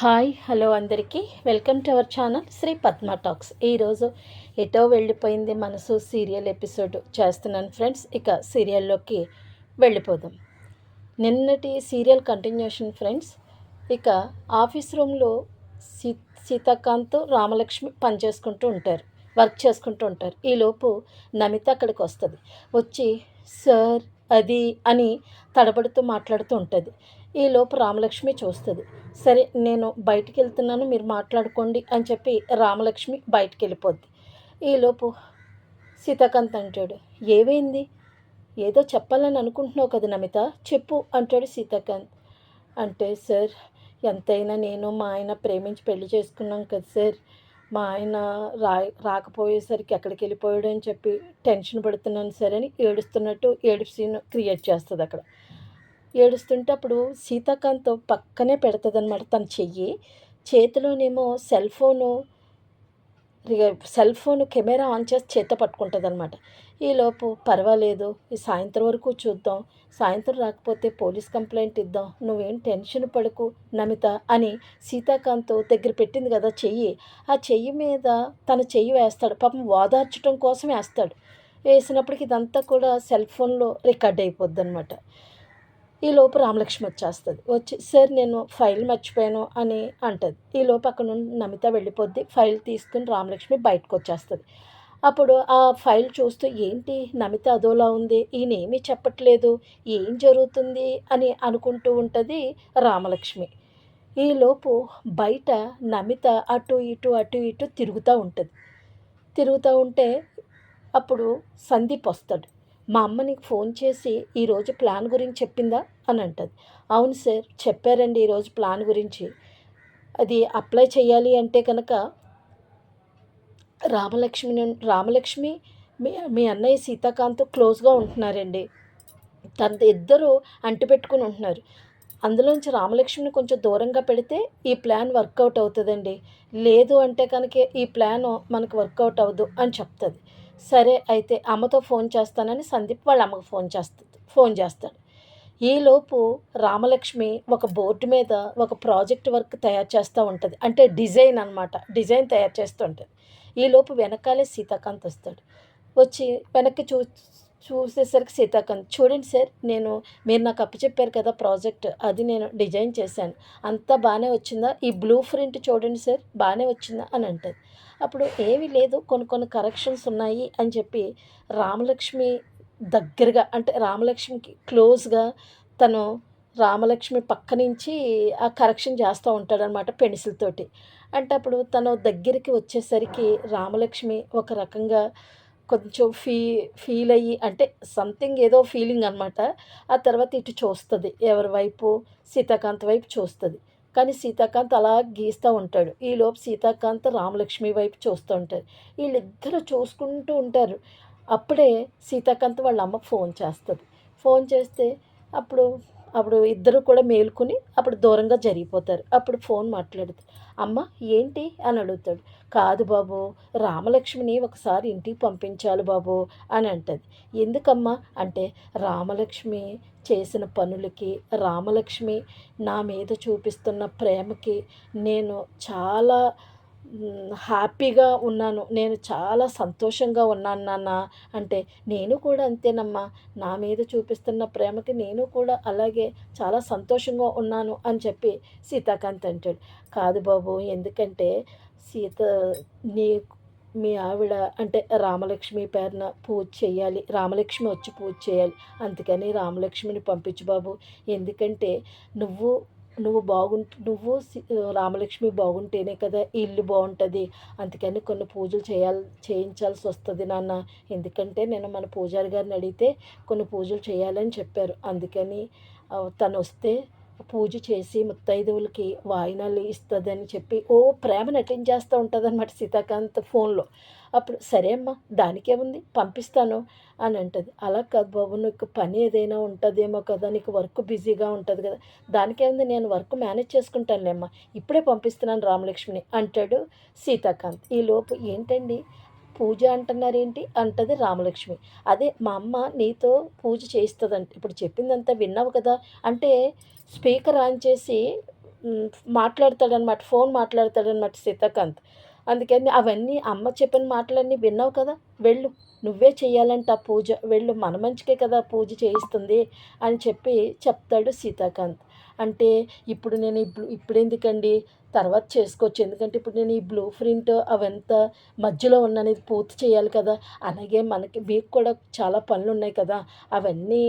Hi hello అందరికీ. Welcome to our channel Shri Padma talks. ఈరోజు ఎటో వెళ్ళిపోయింది మనసు సీరియల్ ఎపిసోడ్ చేస్తున్నాను ఫ్రెండ్స్. ఇక సీరియల్లోకి వెళ్ళిపోదాం. నిన్నటి సీరియల్ కంటిన్యూషన్ ఫ్రెండ్స్. ఇక ఆఫీస్ రూమ్లో సీ సీతాకాంత్ రామలక్ష్మి పనిచేసుకుంటూ ఉంటారు. వర్క్ చేసుకుంటూ ఉంటారు. ఈలోపు నమిత అక్కడికి వస్తుంది. వచ్చి సార్ అది అని తడబడుతూ మాట్లాడుతూ ఉంటుంది. ఈలోపు రామలక్ష్మి చూస్తుంది. సరే నేను బయటికి వెళ్తున్నాను మీరు మాట్లాడుకోండి అని చెప్పి రామలక్ష్మి బయటికి వెళ్ళిపోద్ది. ఈలోపు సీతాకాంత్ అంటాడు ఏమైంది? ఏదో చెప్పాలని అనుకుంటున్నావు కదా నమిత? చెప్పు అంటాడు సీతాకాంత్. అంటే సార్ ఎంతైనా నేను మా ఆయన ప్రేమించి పెళ్ళి చేసుకున్నాం కదా సార్. మా ఆయన రా రాకపోయేసరికి ఎక్కడికి వెళ్ళిపోయాడు అని చెప్పి టెన్షన్ పడుతున్నాను సరే అని ఏడుస్తున్నట్టు ఏడుపు సీన్ క్రియేట్ చేస్తుంది అక్కడ. ఏడుస్తుంటే అప్పుడు సీతాకాంత్ పక్కనే పెడుతుంది అనమాట తన చెయ్యి. చేతిలోనేమో cell phone cell phone camera on చేసి చేత పట్టుకుంటుంది అనమాట ఈలోపు పర్వాలేదు ఈ సాయంత్రం వరకు చూద్దాం సాయంత్రం రాకపోతే పోలీస్ కంప్లైంట్ ఇద్దాం నువ్వేం టెన్షన్ పడకు నమిత అని సీతాకాంత్ దగ్గర పెట్టింది కదా చెయ్యి. ఆ చెయ్యి మీద తన చెయ్యి వేస్తాడు పాపం ఓదార్చడం కోసం వేస్తాడు. వేసినప్పటికి ఇదంతా కూడా సెల్ ఫోన్లో రికార్డ్ అయిపోద్ది అనమాట ఈలోపు రామలక్ష్మి వచ్చేస్తుంది. వచ్చి సార్ నేను ఫైల్ మర్చిపోయాను అని అంటుంది. ఈలోపు అక్కడ నుండి నమిత వెళ్ళిపోద్ది. ఫైల్ తీసుకుని రామలక్ష్మి బయటకు వచ్చేస్తుంది. అప్పుడు ఆ ఫైల్ చూస్తూ ఏంటి? నమిత అదోలా ఉంది. ఈయనేమీ చెప్పట్లేదు. ఏం జరుగుతుంది? అని అనుకుంటూ ఉంటుంది రామలక్ష్మి. ఈలోపు బయట నమిత అటు ఇటు అటు ఇటు తిరుగుతూ ఉంటుంది. తిరుగుతూ ఉంటే అప్పుడు సందీప్ వస్తాడు. మా అమ్మ నీకు ఫోన్ చేసి ఈరోజు ప్లాన్ గురించి చెప్పిందా? అని అంటుంది. అవును సార్ చెప్పారండి ఈరోజు ప్లాన్ గురించి. అది అప్లై చేయాలి అంటే కనుక రామలక్ష్మి రామలక్ష్మి మీ మీ అన్నయ్య సీతాకాంత్ క్లోజ్గా ఉంటున్నారండి. తన ఇద్దరు అంటిపెట్టుకుని ఉంటున్నారు. అందులోంచి రామలక్ష్మిని కొంచెం దూరంగా పెడితే ఈ ప్లాన్ వర్కౌట్ అవుతుందండి. లేదు అంటే కనుక ఈ ప్లాన్ మనకు వర్కౌట్ అవ్వదు అని చెప్తుంది. సరే అయితే అమ్మతో ఫోన్ చేస్తానని సందీప్ వాళ్ళ అమ్మకు ఫోన్ చేస్తుంది ఫోన్ చేస్తాడు. ఈలోపు రామలక్ష్మి ఒక బోర్డు మీద ఒక ప్రాజెక్ట్ వర్క్ తయారు చేస్తూ ఉంటుంది. అంటే డిజైన్ అనమాట డిజైన్ తయారు చేస్తూ ఉంటుంది. ఈలోపు వెనకాలే సీతాకాంత్ వస్తాడు వచ్చి వెనక్కి చూ చూసేసరికి సీతాకాంత్. చూడండి సార్ నేను మీరు నాకు అప్పచెప్పారు కదా ప్రాజెక్ట్ అది నేను డిజైన్ చేశాను. అంతా బాగానే వచ్చిందా? ఈ బ్లూ ప్రింట్ చూడండి సార్ బాగానే వచ్చిందా అని అంటుంది. అప్పుడు ఏమీ లేదు కొన్ని కొన్ని కరెక్షన్స్ ఉన్నాయి అని చెప్పి రామలక్ష్మి దగ్గరగా అంటే రామలక్ష్మికి క్లోజ్గా తను రామలక్ష్మి పక్క నుంచి ఆ కరెక్షన్ చేస్తూ ఉంటాడనమాట పెన్సిల్ తోటి అంటే అప్పుడు తను దగ్గరికి వచ్చేసరికి రామలక్ష్మి ఒక రకంగా కొంచెం ఫీ ఫీల్ అయ్యి అంటే సంథింగ్ ఏదో ఫీలింగ్ అనమాట ఆ తర్వాత ఇటు చూస్తుంది. ఎవరి వైపు? సీతాకాంత్ వైపు చూస్తుంది. కానీ సీతాకాంత్ అలా గీస్తూ ఉంటాడు. ఈలోపు సీతాకాంత్ రామలక్ష్మి వైపు చూస్తూ ఉంటారు వీళ్ళిద్దరూ చూసుకుంటూ ఉంటారు. అప్పుడే సీతాకాంత్ వాళ్ళ అమ్మ ఫోన్ చేస్తుంది. ఫోన్ చేస్తే అప్పుడు అప్పుడు ఇద్దరు కూడా మేలుకుని అప్పుడు దూరంగా జరిగిపోతారు. అప్పుడు ఫోన్ మాట్లాడుతారు. అమ్మ ఏంటి? అని అడుగుతాడు. కాదు బాబు రామలక్ష్మిని ఒకసారి ఇంటికి పంపించాలి బాబు అని అంటుంది. ఎందుకమ్మా? అంటే రామలక్ష్మి చేసిన పనులకి రామలక్ష్మి నా మీద చూపిస్తున్న ప్రేమకి నేను చాలా హ్యాపీగా ఉన్నాను. నేను చాలా సంతోషంగా ఉన్నాను నాన్న. అంటే నేను కూడా అంతేనమ్మా. నా మీద చూపిస్తున్న ప్రేమకి నేను కూడా అలాగే చాలా సంతోషంగా ఉన్నాను అని చెప్పి సీతాకాంత్ అంటాడు. కాదు బాబు ఎందుకంటే సీత నీ మీ ఆవిడ అంటే రామలక్ష్మి పేరున పూజ చేయాలి. రామలక్ష్మి వచ్చి పూజ చేయాలి. అందుకని రామలక్ష్మిని పంపించు బాబు. ఎందుకంటే నువ్వు నువ్వు బాగుంటు నువ్వు రామలక్ష్మి బాగుంటేనే కదా ఇల్లు బాగుంటుంది. అందుకని కొన్ని పూజలు చేయాలి చేయించాల్సి వస్తుంది నాన్న. ఎందుకంటే నేను మన పూజారి గారిని అడిగితే కొన్ని పూజలు చేయాలని చెప్పారు. అందుకని తను వస్తే పూజ చేసి ముత్తైదువులకి వాయినాలు ఇస్తుందని చెప్పి ఓ ప్రేమ నటించేస్తూ ఉంటుంది అనమాట సీతాకాంత్ ఫోన్లో. అప్పుడు సరే అమ్మా దానికేముంది పంపిస్తాను అని అంటుంది. అలా కాదు బాబు నీకు పని ఏదైనా ఉంటుందేమో కదా నీకు వర్క్ బిజీగా ఉంటుంది కదా దానికేముంది నేను వర్క్ మేనేజ్ చేసుకుంటానులేమ్మా ఇప్పుడే పంపిస్తున్నాను రామలక్ష్మిని అంటాడు సీతాకాంత్. ఈ లోపు ఏంటండి పూజ అంటున్నారేంటి? అంటది రామలక్ష్మి. అదే మా అమ్మ నీతో పూజ చేస్తుందంట ఇప్పుడు చెప్పిందంతా విన్నావు కదా? అంటే స్పీకర్ ఆన్ చేసి మాట్లాడతాడనమాట ఫోన్ మాట్లాడతాడనమాట సీతాకాంత్. అందుకని అవన్నీ అమ్మ చెప్పిన మాటలన్నీ విన్నావు కదా? వెళ్ళు. నువ్వే చేయాలంట ఆ పూజ. వెళ్ళు. మన మంచికే కదా పూజ చేయిస్తుంది అని చెప్పి చెప్తాడు సీతాకాంత్. అంటే ఇప్పుడు నేను ఇప్పుడు ఇప్పుడు ఎందుకండి తర్వాత చేసుకోవచ్చు. ఎందుకంటే ఇప్పుడు నేను ఈ బ్లూ ప్రింట్ అవంతా మధ్యలో ఉన్నది పూర్తి చేయాలి కదా. అలాగే మనకి మీకు కూడా చాలా పనులు ఉన్నాయి కదా. అవన్నీ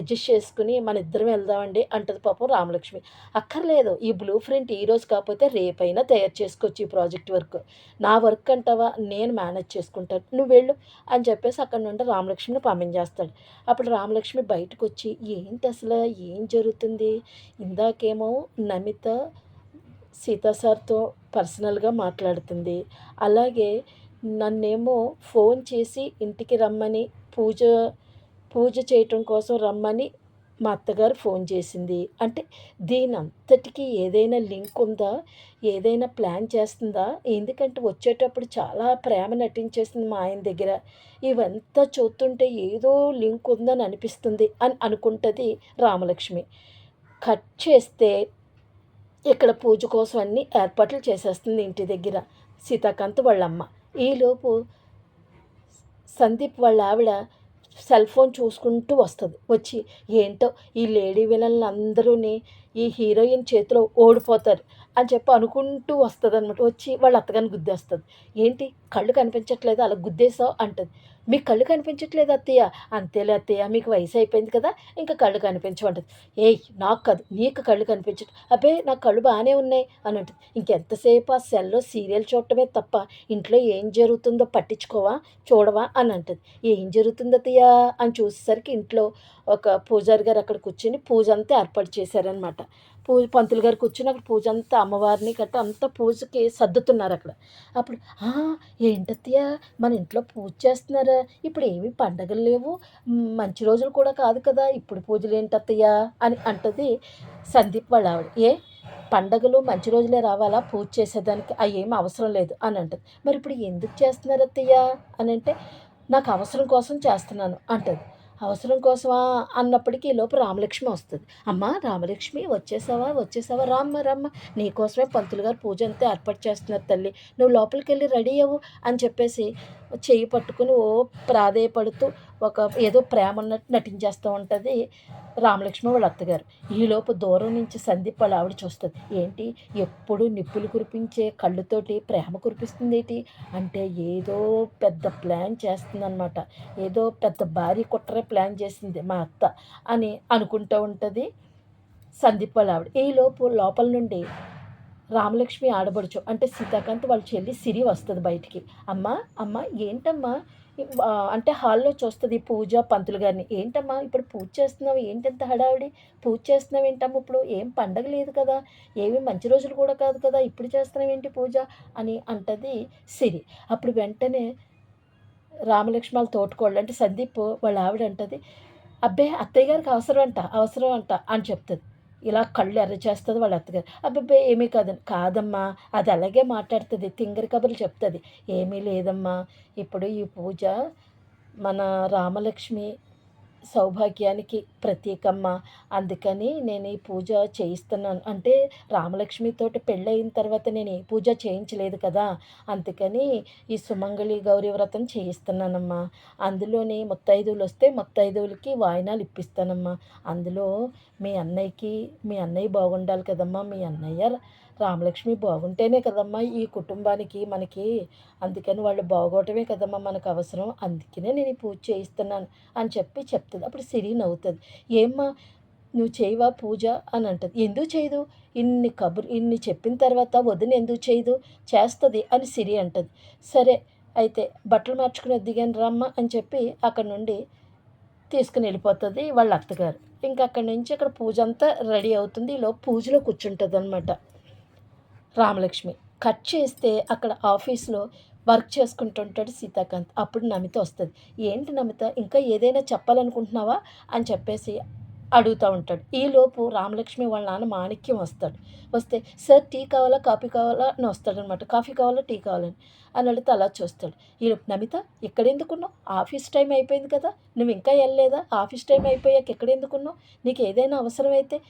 అడ్జస్ట్ చేసుకుని మన ఇద్దరం వెళ్దామండి అంటది పాపం రామలక్ష్మి. అక్కర్లేదు. ఈ బ్లూ ప్రింట్ ఈరోజు కాకపోతే రేపైనా తయారు చేసుకోవచ్చు ఈ ప్రాజెక్ట్ వర్క్ నా వర్క్ అంటావా? నేను మేనేజ్ చేసుకుంటాను. నువ్వు వెళ్ళు అని చెప్పేసి అక్కడ నుండి రామలక్ష్మిని పంపించేస్తాడు. అప్పుడు రామలక్ష్మి బయటకు వచ్చి ఏంటి అసలు? ఏం జరుగుతుంది? ఇందాకేమో నమిత సీతా సార్తో పర్సనల్గా మాట్లాడుతుంది. అలాగే నన్నేమో ఫోన్ చేసి ఇంటికి రమ్మని పూజ పూజ చేయటం కోసం రమ్మని మా అత్తగారు ఫోన్ చేసింది. అంటే దీని అంతటికీ ఏదైనా లింక్ ఉందా? ఏదైనా ప్లాన్ చేస్తుందా? ఎందుకంటే వచ్చేటప్పుడు చాలా ప్రేమ నటించేసింది మా ఆయన దగ్గర. ఇవంతా చూస్తుంటే ఏదో లింక్ ఉందని అనిపిస్తుంది అని అనుకుంటుంది రామలక్ష్మి. కట్ చేస్తే ఇక్కడ పూజ కోసం అన్ని ఏర్పాట్లు చేసేస్తుంది ఇంటి దగ్గర. సీతాకాంత్ వాళ్ళమ్మ. ఈలోపు సందీప్ వాళ్ళ ఆవిడ సెల్ ఫోన్ చూసుకుంటూ వస్తుంది. వచ్చి ఏంటో ఈ లేడీ విలన్లు అందరూని ఈ హీరోయిన్ చేతిలో ఓడిపోతారు అని చెప్పి అనుకుంటూ వస్తుంది అనమాట వచ్చి వాళ్ళ అత్తగాని గుద్దేస్తుంది. ఏంటి కళ్ళు కనిపించట్లేదు అలా గుద్దేసావు అంటుంది. మీకు కళ్ళు కనిపించట్లేదు అత్తయ్య. అంతేలే అత్తయ్య మీకు వయసు అయిపోయింది కదా ఇంకా కళ్ళు కనిపించమంటది. ఏయ్ నాకు కాదు నీకు కళ్ళు కనిపించట్ అబ్బే నాకు కళ్ళు బాగానే ఉన్నాయి అని అంటుంది. ఇంకెంతసేపు ఆ సెల్లో సీరియల్ చూడటమే తప్ప ఇంట్లో ఏం జరుగుతుందో పట్టించుకోవా చూడవా అని అంటుంది. ఏం జరుగుతుందో అత్తయ్య అని చూసేసరికి ఇంట్లో ఒక పూజారి గారు అక్కడ కూర్చొని పూజ అంతా ఏర్పాటు చేశారనమాట పూజ పంతులు గారు కూర్చుని అక్కడ పూజ అంతా అమ్మవారిని గట్ట అంతా పూజకి సర్దుతున్నారు అక్కడ. అప్పుడు "ఆ, ఏంటత్తయ్య మన ఇంట్లో పూజ చేస్తున్నారు ఇప్పుడు ఏమి పండగలు లేవు. మంచి రోజులు కూడా కాదు కదా ఇప్పుడు పూజలు ఏంటత్తయ్యా అని అంటది సందీప్ వాళ్ళ ఆవిడ. ఏ? పండగలు మంచి రోజులే రావాలా? పూజ చేసేదానికి అవి ఏం అవసరం లేదు అని అంటది. మరి ఇప్పుడు ఎందుకు చేస్తున్నారు అత్తయ్య? అని అంటే నాకు అవసరం కోసం చేస్తున్నాను అంటది. అవసరం కోసమా అన్నప్పటికీ ఈ లోపు రామలక్ష్మి వస్తుంది. అమ్మ రామలక్ష్మి వచ్చేసావా? వచ్చేసావా? రామ్మ రమ్మ నీకోసమే పంతులు గారు పూజ అంతా ఏర్పాటు చేస్తున్నారు తల్లి. నువ్వు లోపలికి వెళ్ళి రెడీ అవ్వు అని చెప్పేసి చేయి పట్టుకుని ఓ ప్రాధేయపడుతూ ఒక ఏదో ప్రేమ ఉన్నట్టు నటించేస్తూ ఉంటుంది రామలక్ష్మి వాళ్ళ అత్తగారు. ఈలోపు దూరం నుంచి సందీప్ వాళ్ళ ఆవిడ చూస్తుంది. ఏంటి? ఎప్పుడు నిప్పులు కురిపించే కళ్ళుతోటి ప్రేమ కురిపిస్తుంది ఏంటి? అంటే ఏదో పెద్ద ప్లాన్ చేస్తుందన్నమాట. ఏదో పెద్ద భారీ కుట్రే ప్లాన్ చేసింది మా అత్త అని అనుకుంటూ ఉంటుంది సందీప్ వాళ్ళ ఆవిడ. ఈలోపు లోపల నుండి రామలక్ష్మి ఆడబడుచు అంటే సీతాకాంత్ వాళ్ళ చెల్లి సిరి వస్తుంది బయటికి. అమ్మ అమ్మ ఏంటమ్మా? అంటే హాల్లో చూస్తుంది పూజ పంతులు గారిని. ఏంటమ్మా ఇప్పుడు పూజ చేస్తున్నావు? ఏంటంత హడావిడి? పూజ చేస్తున్నావు ఏంటమ్మా ఇప్పుడు? ఏం పండగ లేదు కదా. ఏమి మంచి రోజులు కూడా కాదు కదా. ఇప్పుడు చేస్తున్నావు ఏంటి పూజ? అని అంటది సిరి. అప్పుడు వెంటనే రామలక్ష్మి వాళ్ళ తోటకోళ్ళు అంటే సందీప్ వాళ్ళ ఆవిడ అంటది అబ్బే అత్తయ్య గారికి అవసరం అంట అవసరం అంట అని చెప్తుంది. ఇలా కళ్ళు ఎర్ర చేస్తుంది వాళ్ళ అత్తగారు. అబ్బాయి ఏమీ కాదు కాదమ్మా అది అలాగే మాట్లాడుతుంది తింగరి కబుర్లు చెప్తుంది. ఏమీ లేదమ్మా. ఇప్పుడు ఈ పూజ మన రామలక్ష్మి సౌభాగ్యానికి ప్రతీకమ్మ అందుకని నేను ఈ పూజ చేయిస్తున్నాను. అంటే రామలక్ష్మితోటి పెళ్ళయిన తర్వాత నేను ఏ పూజ చేయించలేదు కదా. అందుకని ఈ సుమంగళి గౌరీ వ్రతం చేయిస్తున్నానమ్మా. అందులోని ముత్తైదువులు వస్తే ముత్తైదువులకి వాయినాలు ఇప్పిస్తానమ్మా. అందులో మీ అన్నయ్యకి మీ అన్నయ్య బాగుండాలి కదమ్మా. మీ అన్నయ్య రామలక్ష్మి బాగుంటేనే కదమ్మా ఈ కుటుంబానికి మనకి. అందుకని వాళ్ళు బాగోవటమే కదమ్మా మనకు అవసరం. అందుకనే నేను ఈ పూజ చేయిస్తున్నాను అని చెప్పి చెప్తుంది. అప్పుడు సిరి నవ్వుతుంది. ఏమ్మా నువ్వు చేయవా పూజ అని అంటది. ఎందుకు చేయదు? ఇన్ని కబురు ఇన్ని చెప్పిన తర్వాత వదిన ఎందుకు చేయదు? చేస్తుంది అని సిరి అంటది. సరే అయితే బట్టలు మార్చుకుని దిగాను రమ్మ అని చెప్పి అక్కడ నుండి తీసుకుని వెళ్ళిపోతుంది వాళ్ళ అత్తగారు. ఇంకా అక్కడి నుంచి అక్కడ పూజ అంతా రెడీ అవుతుంది. ఈలో పూజలో కూర్చుంటుంది అనమాట రామలక్ష్మి. కట్ చేస్తే అక్కడ ఆఫీస్లో వర్క్ చేసుకుంటుంటాడు సీతాకాంత్. అప్పుడు నమిత వస్తుంది. ఏంటి నమిత? ఇంకా ఏదైనా చెప్పాలనుకుంటున్నావా? అని చెప్పేసి అడుగుతూ ఉంటాడు. ఈలోపు రామలక్ష్మి వాళ్ళ నాన్న మాణిక్యం వస్తాడు. వస్తే సార్ టీ కావాలా కాఫీ కావాలా? అని వస్తాడనమాట కాఫీ కావాలా టీ కావాలని అని. అడిగితే అలా చూస్తాడు. ఈలోపు నమిత ఇక్కడ ఎందుకున్నావు ఆఫీస్ టైం అయిపోయింది కదా. నువ్వు ఇంకా వెళ్ళలేదా? ఆఫీస్ టైం అయిపోయాక ఎక్కడ ఎందుకున్నావు నీకు ఏదైనా అవసరమైతే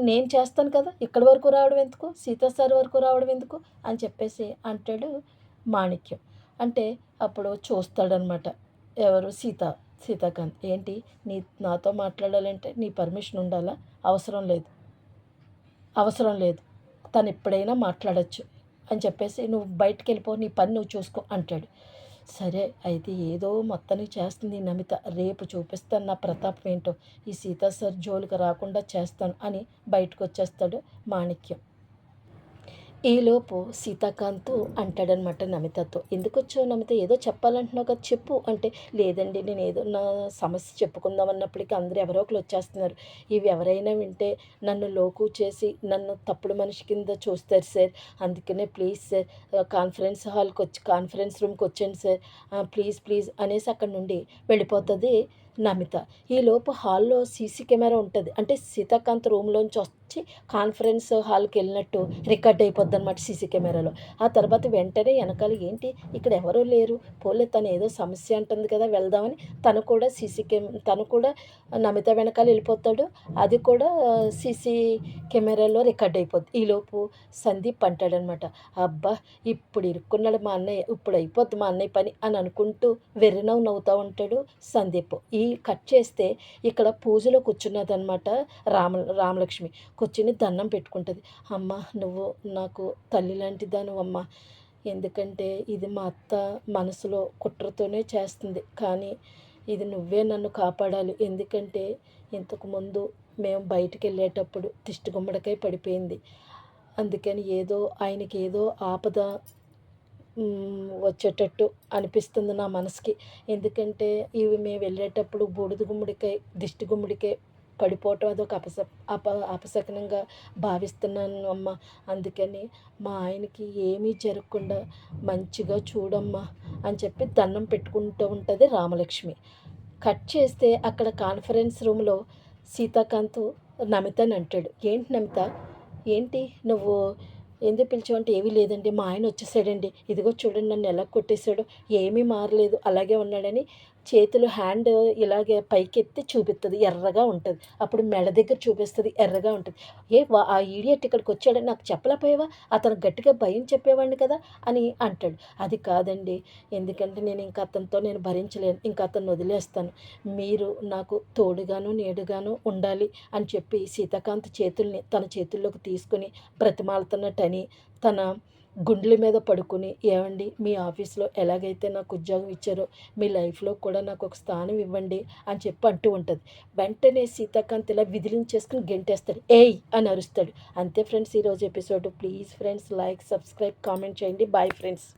నేను చేస్తాను కదా. ఇక్కడి వరకు రావడం ఎందుకు? సీతా సార్ వరకు రావడం ఎందుకు? అని చెప్పేసి అంటాడు మాణిక్యం. అంటే అప్పుడు చూస్తాడనమాట ఎవరు? సీత. సీతాకాంత్ ఏంటి? నీ నాతో మాట్లాడాలంటే నీ పర్మిషన్ ఉండాలా? అవసరం లేదు. అవసరం లేదు. తను ఎప్పుడైనా మాట్లాడచ్చు అని చెప్పేసి నువ్వు బయటికి వెళ్ళిపో నీ పని నువ్వు చూసుకో అంటాడు. సరే అయితే ఏదో మొత్తానికి చేస్తుంది నమిత. రేపు చూపిస్తాను నా ప్రతాపం ఏంటో. ఈ సీతా సార్ జోలికి రాకుండా చేస్తాను అని బయటకు వచ్చేస్తాడు మాణిక్యం. ఈలోపు సీతాకాంత్ అంటాడనమాట నమితతో. ఎందుకు వచ్చావు నమిత? ఏదో చెప్పాలంటున్నావు కదా చెప్పు. అంటే లేదండి నేను ఏదో నా సమస్య చెప్పుకుందాం అన్నప్పటికీ అందరూ ఎవరో ఒకరు వచ్చేస్తున్నారు. ఇవి ఎవరైనా వింటే నన్ను లోకు చేసి నన్ను తప్పుడు మనిషి కింద చూస్తారు సార్. అందుకనే ప్లీజ్ సార్ కాన్ఫరెన్స్ హాల్కి వచ్చి కాన్ఫరెన్స్ రూమ్కి వచ్చాను సార్ ప్లీజ్ ప్లీజ్ అనేసి అక్కడ నుండి వెళ్ళిపోతుంది. నమిత. ఈలోపు హాల్లో సీసీ కెమెరా ఉంటుంది. అంటే సీతాకాంత్ రూమ్లోంచి వచ్చి కాన్ఫరెన్స్ హాల్కి వెళ్ళినట్టు రికార్డ్ అయిపోద్ది అనమాట సీసీ కెమెరాలో. ఆ తర్వాత వెంటనే వెనకాల ఏంటి? ఇక్కడ ఎవరూ లేరు. పోలే తను ఏదో సమస్య అంటుంది కదా వెళ్దామని. తను కూడా సీసీ కెమ్ తను కూడా నమిత వెనకాల వెళ్ళిపోతాడు. అది కూడా సీసీ కెమెరాలో రికార్డ్ అయిపోద్ది. ఈలోపు సందీప్ అంటాడనమాట అబ్బా ఇప్పుడు ఇరుక్కున్నాడు మా అన్నయ్య. ఇప్పుడు అయిపోద్ది మా అన్నయ్య పని అని అనుకుంటూ వెర్రినవ్వు నవ్వుతూ ఉంటాడు సందీప్. ఈ కట్ చేస్తే ఇక్కడ పూజలో కూర్చున్నదనమాట రామ రామలక్ష్మి. కూర్చుని దండం పెట్టుకుంటుంది. అమ్మ నువ్వు నాకు తల్లి లాంటి దాని అమ్మ. ఎందుకంటే ఇది మా అత్త మనసులో కుట్రతోనే చేస్తుంది. కానీ ఇది నువ్వే నన్ను కాపాడాలి. ఎందుకంటే ఇంతకుముందు మేము బయటికి వెళ్ళేటప్పుడు దిష్టి గుమ్మడికాయ పడిపోయింది. అందుకని ఏదో ఆయనకి ఏదో ఆపద వచ్చేటట్టు అనిపిస్తుంది నా మనసుకి. ఎందుకంటే ఇవి మేము వెళ్ళేటప్పుడు బూడిద గుమ్మడికాయ దిష్టి గుమ్మడికాయ పడిపోవటం అదొక అపశ అప అపశకనంగా భావిస్తున్నాను అమ్మ. అందుకని మా ఆయనకి ఏమీ జరగకుండా మంచిగా చూడమ్మా అని చెప్పి దండం పెట్టుకుంటూ ఉంటుంది రామలక్ష్మి. కట్ చేస్తే అక్కడ కాన్ఫరెన్స్ రూమ్లో సీతాకాంత్ నమితని అంటాడు. ఏంటి నమిత? ఏంటి? నువ్వు ఏంది పిలిచామంటే ఏమీ లేదండి. మా ఆయన వచ్చేసాడండి. ఇదిగో చూడండి నన్ను ఎలా కొట్టేశాడు. ఏమీ మారలేదు. అలాగే ఉన్నాడని చేతులు హ్యాండ్ ఇలాగే పైకెత్తి చూపిస్తుంది ఎర్రగా ఉంటుంది. అప్పుడు మెడ దగ్గర చూపిస్తుంది ఎర్రగా ఉంటుంది. ఏ వా ఆ ఈడియట్ ఇక్కడికి వచ్చాడని నాకు చెప్పలేకపోయావా? అతను గట్టిగా భయం చెప్పేవాడిని కదా అని అంటాడు. అది కాదండి. ఎందుకంటే నేను ఇంకా అతనితో నేను భరించలేను. ఇంకా అతను వదిలేస్తాను. మీరు నాకు తోడుగాను నేడుగాను ఉండాలి అని చెప్పి సీతాకాంత్ చేతుల్ని తన చేతుల్లోకి తీసుకుని బ్రతిమాలుతున్నట్టని తన గుండ్ల మీద పడుకుని ఏమండి మీ ఆఫీస్లో ఎలాగైతే నాకు ఉద్యోగం ఇచ్చారో మీ లైఫ్లో కూడా నాకు ఒక స్థానం ఇవ్వండి అని చెప్పి అంటూ ఉంటుంది. వెంటనే సీతాకాంత్ ఇలా విదిలించేసుకుని గెంటేస్తాడు. ఏయ్! అని అరుస్తాడు. అంతే ఫ్రెండ్స్ ఈరోజు episode. Please friends like subscribe comment చేయండి. Bye friends.